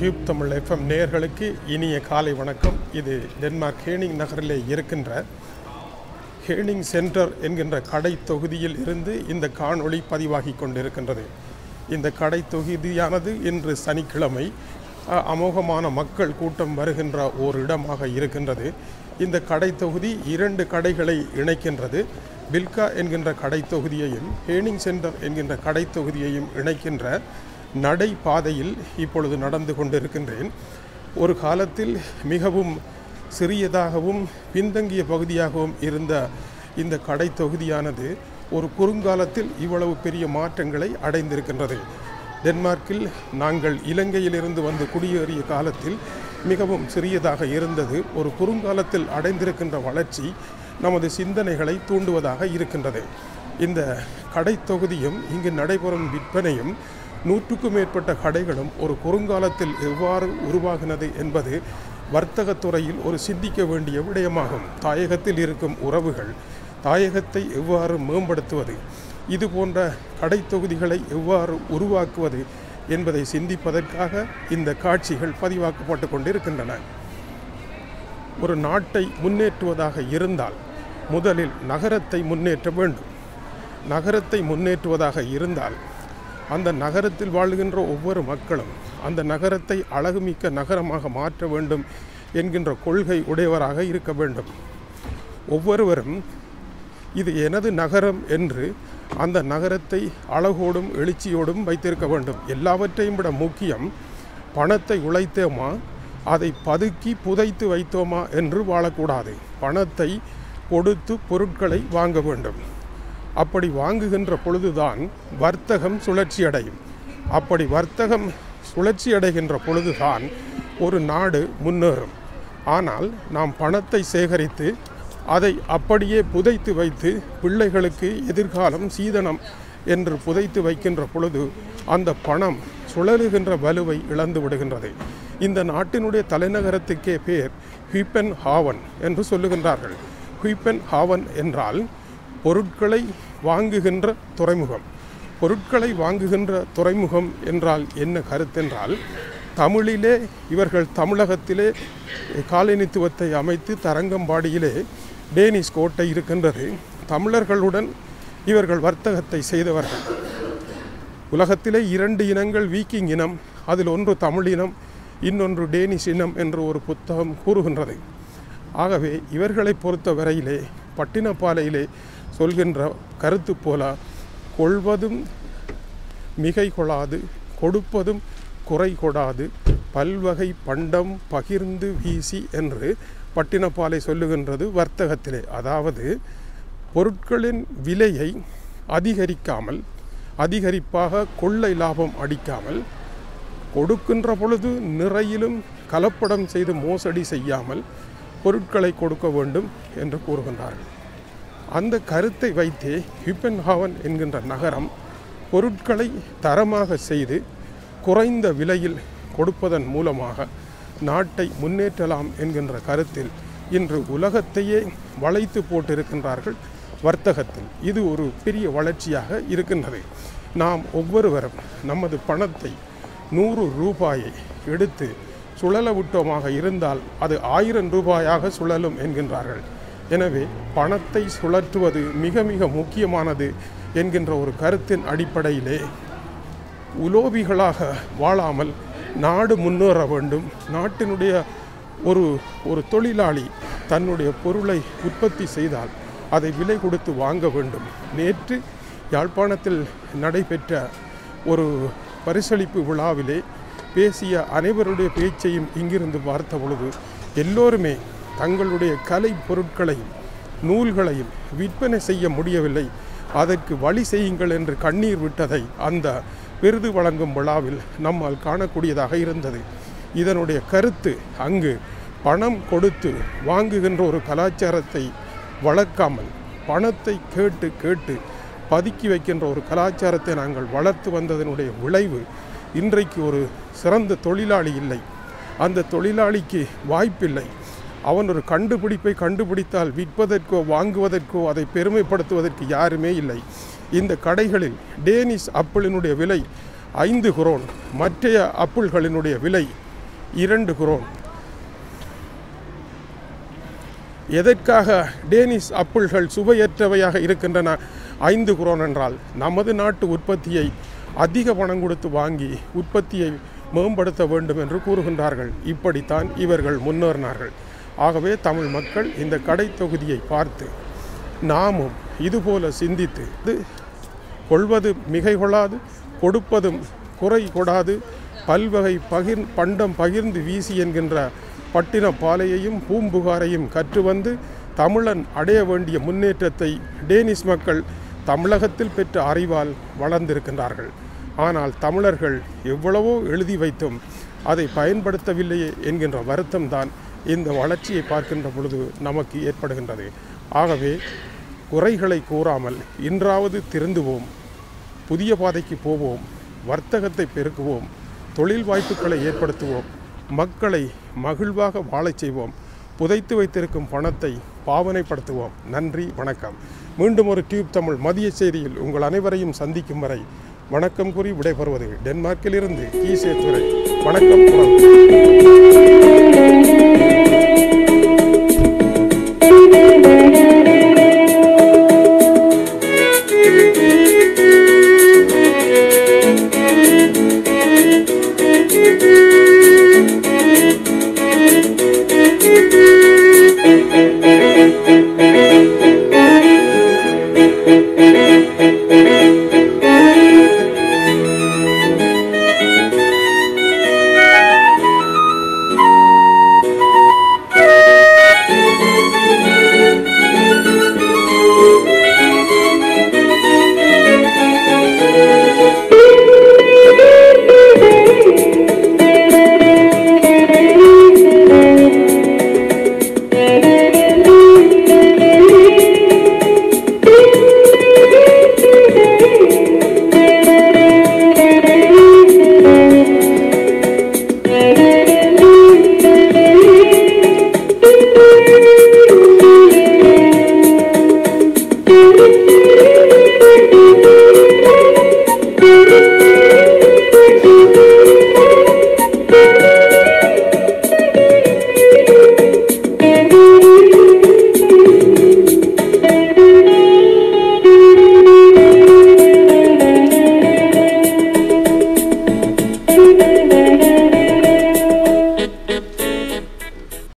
Tube Tamil FM நேயர்களுக்கு இனிய காலை வணக்கம். இது டென்மார்க் ஹேனிங் நகரிலே இருக்கின்ற ஹேனிங் சென்டர் என்கின்ற கடை தொகுதியில் இருந்து இந்த காணொளி பதிவாகி கொண்டிருக்கின்றது. இந்த கடை தொகுதியானது இன்று சனிக்கிழமை அமோகமான மக்கள் கூட்டம் வருகின்ற ஓர் இடமாக இருக்கின்றது. இந்த கடை தொகுதி இரண்டு கடைகளை இணைக்கின்றது. பில்கா என்கின்ற கடை தொகுதியையும் ஹேனிங் சென்டர் என்கின்ற கடை தொகுதியையும் இணைக்கின்ற நடைபாதையில் இப்பொழுது நடந்து கொண்டிருக்கின்றேன். ஒரு காலத்தில் மிகவும் சிறியதாகவும் பின்தங்கிய பகுதியாகவும் இருந்த இந்த கடை தொகுதியானது ஒரு குறுங்காலத்தில் இவ்வளவு பெரிய மாற்றங்களை அடைந்திருக்கின்றது. டென்மார்க்கில் நாங்கள் இலங்கையிலிருந்து வந்து குடியேறிய காலத்தில் மிகவும் சிறியதாக இருந்தது. ஒரு குறுங்காலத்தில் அடைந்திருக்கின்ற வளர்ச்சி நமது சிந்தனைகளை தூண்டுவதாக இருக்கின்றது. இந்த கடை தொகுதியும் இங்கு நடைபெறும் விற்பனையும் நூற்றுக்கும் மேற்பட்ட கடைகளும் ஒரு குறுங்காலத்தில் எவ்வாறு உருவாகினது என்பது வர்த்தகத் துறையில் ஒரு சிந்திக்க வேண்டிய விடயமாகும். தாயகத்தில் இருக்கும் உறவுகள் தாயகத்தை எவ்வாறு மேம்படுத்துவது? இது போன்ற கடை தொகுதிகளை எவ்வாறு உருவாக்குவது என்பதை சிந்திப்பதற்காக இந்த காட்சிகள் பதிவாக்கப்பட்டு கொண்டிருக்கின்றன. ஒரு நாட்டை முன்னேற்றுவதாக இருந்தால் முதலில் நகரத்தை முன்னேற்ற வேண்டும். நகரத்தை முன்னேற்றுவதாக இருந்தால் அந்த நகரத்தில் வாழுகின்ற ஒவ்வொரு மக்களும் அந்த நகரத்தை அழகுமிக்க நகரமாக மாற்ற வேண்டும் என்கின்ற கொள்கை உடையவராக இருக்க வேண்டும். ஒவ்வொருவரும் இது எனது நகரம் என்று அந்த நகரத்தை அழகோடும் எழுச்சியோடும் வைத்திருக்க வேண்டும். எல்லாவற்றையும் விட முக்கியம் பணத்தை உழைத்தோமா? அதை பதுக்கி புதைத்து வைத்தோமா? என்று வாழக்கூடாது. பணத்தை கொடுத்து பொருட்களை வாங்க வேண்டும். அப்படி வாங்குகின்ற பொழுதுதான் வர்த்தகம் சுழற்சி அடையும் அப்படி வர்த்தகம் சுழற்சி அடைகின்ற பொழுதுதான் ஒரு நாடு முன்னேறும். ஆனால் நாம் பணத்தை சேகரித்து அதை அப்படியே புதைத்து வைத்து பிள்ளைகளுக்கு எதிர்காலம் சீதனம் என்று புதைத்து வைக்கின்ற பொழுது அந்த பணம் சுழலுகின்ற வலுவை இழந்து விடுகின்றது. இந்த நாட்டினுடைய தலைநகரத்துக்கே பேர் ஹிப்பன் ஹாவன் என்று சொல்லுகின்றார்கள். ஹிப்பன் ஹாவன் என்றால் பொருட்களை வாங்குகின்ற துறைமுகம். பொருட்களை வாங்குகின்ற துறைமுகம் என்றால் என்ன கருத்தென்றால் தமிழிலே இவர்கள் தமிழகத்திலே காலனித்துவத்தை அமைத்து தரங்கம்பாடியிலே டேனிஸ் கோட்டை இருக்கின்றது. தமிழர்களுடன் இவர்கள் வர்த்தகத்தை செய்தவர்கள். உலகத்திலே இரண்டு இனங்கள் வீக்கிங் இனம் அதில் ஒன்று தமிழ் இனம் இன்னொன்று டேனிஷ் இனம் என்று ஒரு புத்தகம் கூறுகின்றது. ஆகவே இவர்களை பொறுத்த வரையிலே பட்டினப்பாலையிலே சொல்கின்ற கருத்து போல கொள்வதும் மிகை கொள்ளாது கொடுப்பதும் குறை கொடாது பல்வகை பண்டம் பகிர்ந்து வீசி என்று பட்டினப்பாலை சொல்லுகின்றது வர்த்தகத்திலே. அதாவது பொருட்களின் விலையை அதிகரிக்காமல் அதிகரிப்பாக கொள்ளை லாபம் அடிக்காமல் கொடுக்கின்ற பொழுது நிறையிலும் கலப்படம் செய்து மோசடி செய்யாமல் பொருட்களை கொடுக்க வேண்டும் என்று கூறுகின்றார்கள். அந்த கருத்தை வைத்தே ஹிப்பன்ஹாவன் என்கின்ற நகரம் பொருட்களை தரமாக செய்து குறைந்த விலையில் கொடுப்பதன் மூலமாக நாட்டை முன்னேற்றலாம் என்கின்ற கருத்தில் இன்று உலகத்தையே வளைத்து போட்டிருக்கின்றார்கள் வர்த்தகத்தில். இது ஒரு பெரிய வளர்ச்சியாக இருக்கின்றது. நாம் ஒவ்வொருவரும் நமது பணத்தை நூறு ரூபாயை எடுத்து சுழல விட்டோமாக இருந்தால் அது ஆயிரம் ரூபாயாக சுழலும் என்கின்றார்கள். எனவே பணத்தை சுழற்றுவது மிக மிக முக்கியமானது என்கின்ற ஒரு கருத்தின் அடிப்படையிலே உலோபிகளாக வாழாமல் நாடு முன்னேற வேண்டும். நாட்டினுடைய ஒரு ஒரு தொழிலாளி தன்னுடைய பொருளை உற்பத்தி செய்தால் அதை விலை கொடுத்து வாங்க வேண்டும். நேற்று யாழ்ப்பாணத்தில் நடைபெற்ற ஒரு பரிசளிப்பு விழாவிலே பேசிய அனைவருடைய பேச்சையும் இங்கிருந்து பார்த்த பொழுது எல்லோருமே தங்களுடைய கலை பொருட்களையும் நூல்களையும் விற்பனை செய்ய முடியவில்லை. அதற்கு வழி செய்யுங்கள் என்று கண்ணீர் விட்டதை அந்த விருது வழங்கும் விழாவில் நம்மால் காணக்கூடியதாக இருந்தது. இதனுடைய கருத்து அங்கு பணம் கொடுத்து வாங்குகின்ற ஒரு கலாச்சாரத்தை வளர்க்காமல் பணத்தை கேட்டு கேட்டு பதுக்கி வைக்கின்ற ஒரு கலாச்சாரத்தை நாங்கள் வளர்த்து வந்ததனுடைய விளைவு இன்றைக்கு ஒரு சிறந்த தொழிலாளி இல்லை. அந்த தொழிலாளிக்கு வாய்ப்பில்லை. அவன் ஒரு கண்டுபிடிப்பை கண்டுபிடித்தால் விற்பதற்கோ வாங்குவதற்கோ அதை பெருமைப்படுத்துவதற்கு யாருமே இல்லை. இந்த கடைகளில் டேனிஷ் அப்பிளினுடைய விலை ஐந்து குரோன் மற்றைய அப்பிள்களினுடைய விலை இரண்டு குரோன். எதற்காக டேனிஸ் அப்பிள்கள் சுவையற்றவையாக இருக்கின்றன? ஐந்து குரோன் என்றால் நமது நாட்டு உற்பத்தியை அதிக பணம் கொடுத்து வாங்கி உற்பத்தியை மேம்படுத்த வேண்டும் என்று கூறுகின்றார்கள். இப்படித்தான் இவர்கள் முன்னேறினார்கள். ஆகவே தமிழ் மக்கள் இந்த கடை தொகுதியை பார்த்து நாமும் இதுபோல சிந்தித்து இது கொள்வது மிகை கொள்ளாது கொடுப்பதும் குறை கொடாது பல்வகை பகிர் பண்டம் பகிர்ந்து வீசி என்கின்ற பட்டின பாலையையும் பூம்புகாரையும் கற்று வந்து தமிழன் அடைய வேண்டிய முன்னேற்றத்தை டேனிஸ் மக்கள் தமிழகத்தில் பெற்ற அறிவால் வளர்ந்திருக்கின்றார்கள். ஆனால் தமிழர்கள் எவ்வளவோ எழுதி வைத்தும் அதை பயன்படுத்தவில்லையே என்கின்ற வருத்தம்தான் இந்த வளர்ச்சியை பார்க்கின்ற பொழுது நமக்கு ஏற்படுகின்றது. ஆகவே குறைகளை கூறாமல் இன்றாவது திருந்துவோம் புதிய பாதைக்கு போவோம் வர்த்தகத்தை பெருக்குவோம் தொழில் வாய்ப்புகளை ஏற்படுத்துவோம் மக்களை மகிழ்வாக வாழச் செய்வோம் புதைத்து வைத்திருக்கும் பணத்தை பாவனைப்படுத்துவோம். நன்றி வணக்கம். மீண்டும் ஒரு டியூப் தமிழ் மதிய செய்தியில் உங்கள் அனைவரையும் சந்திக்கும் வரை வணக்கம் கூறி விடைபெறுவது டென்மார்க்கிலிருந்து கீசேத்துறை துறை வணக்கம் Música